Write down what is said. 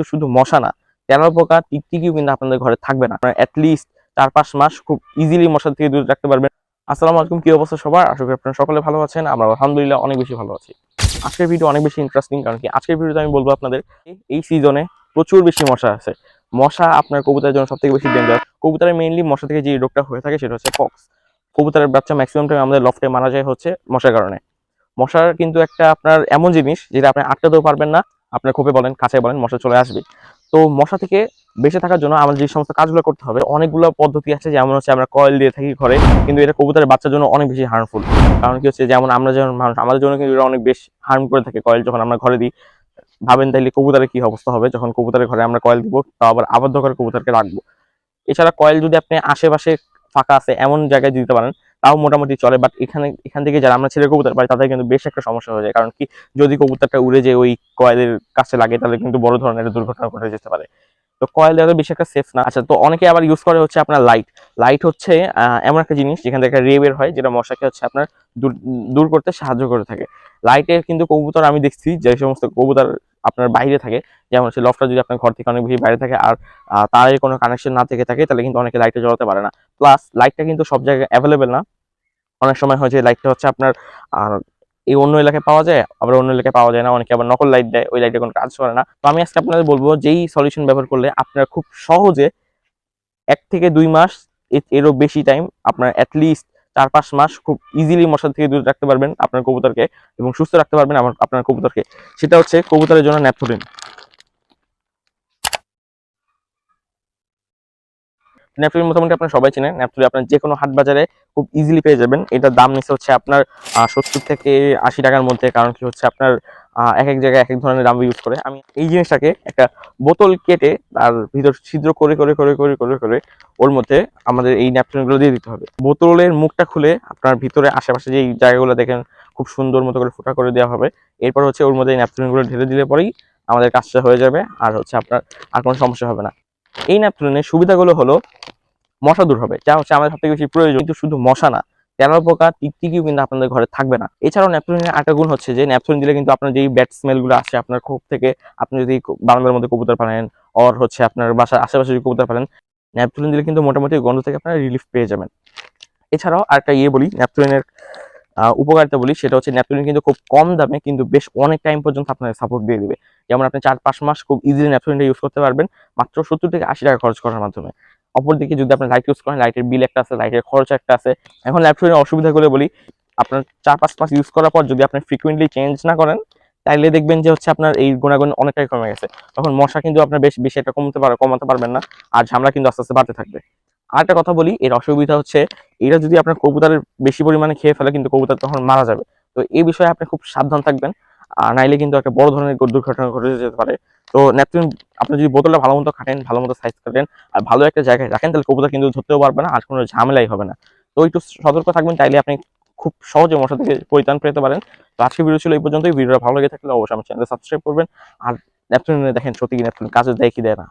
কিন্তু শুধু মশা না তেলা পোকা টিকটিকিও কিন্তু আপনাদের ঘরে থাকবে না। অ্যাটলিস্ট চার পাঁচ মাস খুব ইজিলি মশা থেকে দূরে রাখতে পারবেন। আসসালামু আলাইকুম, কি অবস্থা সবার? আশা করি আপনারা সকলে ভালো আছেন আমরা আলহামদুলিল্লাহ অনেক বেশি ভালো আছি। আজকের ভিডিও অনেক বেশি ইন্টারেস্টিং কারণ কি আজকের ভিডিওতে আমি বলব আপনাদের, এই সিজনে প্রচুর বেশি মশা আছে। মশা আপনার কবুতরের জন্য সব থেকে বেশি ডেঞ্জার কবুতরের মেইনলি মশা থেকে যে রোগটা হয়ে থাকে সেটা হচ্ছে পক্স কবুতরের বাচ্চা ম্যাক্সিমাম টাইম আমাদের লফটে মারা যায় হচ্ছে মশার কারণে। মশার কিন্তু একটা আপনার এমন জিনিস যেটা আপনি আটকাতেও পারবেন না আপনার খোপে বলেন কাছে বলেন, মশা চলে আসবে। তো মশা থেকে বেঁচে থাকার জন্য আমাদের যে সমস্ত কাজগুলো করতে হবে, অনেকগুলো পদ্ধতি আছে, যেমন হচ্ছে আমরা কয়েল দিয়ে থাকি ঘরে, কিন্তু এটা কবুতরের বাচ্চার জন্য অনেক বেশি হার্মফুল কারণ কি হচ্ছে, যেমন আমরা যেমন মানুষ, আমাদের জন্য কিন্তু এটা অনেক বেশ হার্ম করে থাকে কয়েল, যখন আমরা ঘরে দিই। ভাবেন তাইলে কবুতরের কি অবস্থা হবে? যখন কবুতরের ঘরে আমরা কয়েল দিব, তাও আবার আবদ্ধ করে কবুতরকে রাখব। এছাড়া কয়েল যদি আপনি আশেপাশে ফাঁকা আছে, এমন জায়গায় দিতে পারেন তাও মোটামুটি চলে বাট এখানে, এখান থেকে যারা আমরা ছেলে কবুতর পাই, তাদের কিন্তু বেশ একটা সমস্যা হয়ে যায়। কারণ কি, যদি কবুতরটা উড়ে যে ওই কয়েলের কাছে লাগে, তাহলে কিন্তু বড় ধরনের দুর্ঘটনা ঘটে যেতে পারে। তো কয়েল দেওয়া বেশি একটা সেফ না। আচ্ছা তো অনেকে আবার ইউজ করে হচ্ছে আপনার লাইট লাইট হচ্ছে এমন একটা জিনিস, যেখান থেকে রে বের হয়, যেটা মশাকে হচ্ছে আপনার দূর দূর করতে সাহায্য করে থাকে। লাইটের কিন্তু কবুতর আমি দেখছি, যে সমস্ত কবুতর আপনার বাইরে থাকে। যেমন সেই লফটা যদি আপনার ঘর থেকে অনেক বেশি বাইরে থাকে আর আহ, তার কোনো কানেকশন না থেকে থাকে তাহলে কিন্তু অনেকে লাইটে জ্বলাতে পারে না। প্লাস লাইটটা কিন্তু সব জায়গায় অ্যাভেলেবেল না। অনেক সময় হয় যে লাইটটা হচ্ছে আপনার এই অন্য এলাকায় পাওয়া যায় আবার অন্য এলাকায় পাওয়া যায় না অনেকে আবার নকল লাইট দেয় ওই লাইটে কোনো কাজ করে না। তো আমি আজকে আপনাদের বলব যেই সলিউশন ব্যবহার করলে আপনারা খুব সহজে এক থেকে দুই মাস এরও বেশি টাইম আপনার অ্যাটলিস্ট চার পাঁচ মাস খুব ইজিলি মশার থেকে দূরে রাখতে পারবেন আপনার কবুতরকে এবং সুস্থ রাখতে পারবেন আমার, আপনার কবুতরকে। সেটা হচ্ছে কবুতরের জন্য ন্যাপথোলিন। ন্যাপথলিন মোটামুটি আপনার সবাই চেনেন। ন্যাপথলিন আপনার যে কোনো হাট বাজারে খুব ইজিলি পেয়ে যাবেন। এটার দাম নিচ্ছে হচ্ছে আপনার সত্তর থেকে আশি টাকার মধ্যে। কারণ কি হচ্ছে আপনার এক এক জায়গায় এক এক ধরনের দাম ইউজ করে। আমি এই জিনিসটাকে একটা বোতল কেটে তার ভিতর ছিদ্র করে করে করে করে করে করে ওর মধ্যে আমাদের এই ন্যাপথলিনগুলো দিয়ে দিতে হবে। বোতলের মুখটা খুলে আপনার ভিতরে আশেপাশে যে জায়গাগুলো দেখেন খুব সুন্দর মতো করে ফোটা করে দেওয়া হবে। এরপর হচ্ছে ওর মধ্যে এই ন্যাপথলিনগুলো ঢেলে দিলে পরেই আমাদের কাজটা হয়ে যাবে আর হচ্ছে আপনার আর কোনো সমস্যা হবে না। এই ন্যাপথলিনের সুবিধাগুলো হলো মশা দূর হবে, যা হচ্ছে আমাদের সবথেকে বেশি প্রয়োজন। কিন্তু শুধু মশা না তেলা পোকা টিকটিকিও কিন্তু আপনাদের ঘরে থাকবে না? এছাড়াও ন্যাপথলিনের আরেকটা গুণ হচ্ছে যে, ন্যাপথলিন দিলে কিন্তু আপনার যেই ব্যাড স্মেলগুলো আসে, আপনার খোপ থেকে আপনি যদি বারান্দার মধ্যে কবুতর পালেন অর হচ্ছে আপনার বাসার আশেপাশে যদি কবুতর পালেন, ন্যাপথলিন দিলে কিন্তু মোটামুটি গন্ধ থেকে আপনারা রিলিফ পেয়ে যাবেন। এছাড়াও আরেকটা ইয়ে বলি, ন্যাপথলিনের উপকারিতা বলি, সেটা হচ্ছে ন্যাপথলিন কিন্তু খুব কম দামে কিন্তু বেশ অনেক টাইম পর্যন্ত আপনার সাপোর্ট দিয়ে দেবে। যেমন আপনি চার পাঁচ মাস খুব ইজিলি ন্যাপথলিনটা ইউজ করতে পারবেন, মাত্র সত্তর থেকে আশি টাকা খরচ করার মাধ্যমে। অপরদিকে যদি আপনি লাইট ইউজ করেন লাইটের বিল একটা আছে লাইটের খরচ একটা আছে, এখন ল্যাপটপের অসুবিধাগুলো বলি, আপনার চার পাঁচ মাস ইউজ করার পর যদি আপনি ফ্রিকুয়েন্টলি চেঞ্জ না করেন, তাইলে দেখবেন যে হচ্ছে আপনার এই গুণাগুণ অনেকটাই কমে গেছে। তখন মশা কিন্তু আপনার বেশ, বেশি একটা কমতে পারে, কমাতে পারবেন না, আর ঝামলা কিন্তু আস্তে আস্তে বাড়তে থাকবে। আর একটা কথা বলি, এর অসুবিধা হচ্ছে, এটা যদি আপনার কবুতরের বেশি পরিমাণে খেয়ে ফেলে, কিন্তু কবুতর তখন মারা যাবে। তো এই বিষয়ে আপনি খুব সাবধান থাকবেন। আর নাইলে কিন্তু একটা বড় ধরনের দুর্ঘটনা ঘটে যেতে পারে। তো ন্যাপকিন আপনি যদি বোতলটা ভালো মতো খাটেন ভালো মতো সাইজ কাটেন, আর ভালো একটা জায়গায় রাখেন, তাহলে কবুতর কিন্তু ধরতেও পারবে না, আর কোনো ঝামেলাই হবে না। তো একটু সতর্ক থাকবেন, তাইলে আপনি খুব সহজে মশা থেকে পরিত্রাণ পেতে পারেন। তো আজকে ভিডিও ছিল এই পর্যন্তই। ভিডিওটা ভালো লেগে থাকলে অবশ্যই আমার চ্যানেল সাবস্ক্রাইব করবেন। আর ন্যাপথলিনে দেখেন সত্যি কি ন্যাপথলিন কাজে দেয় কি দেয় না।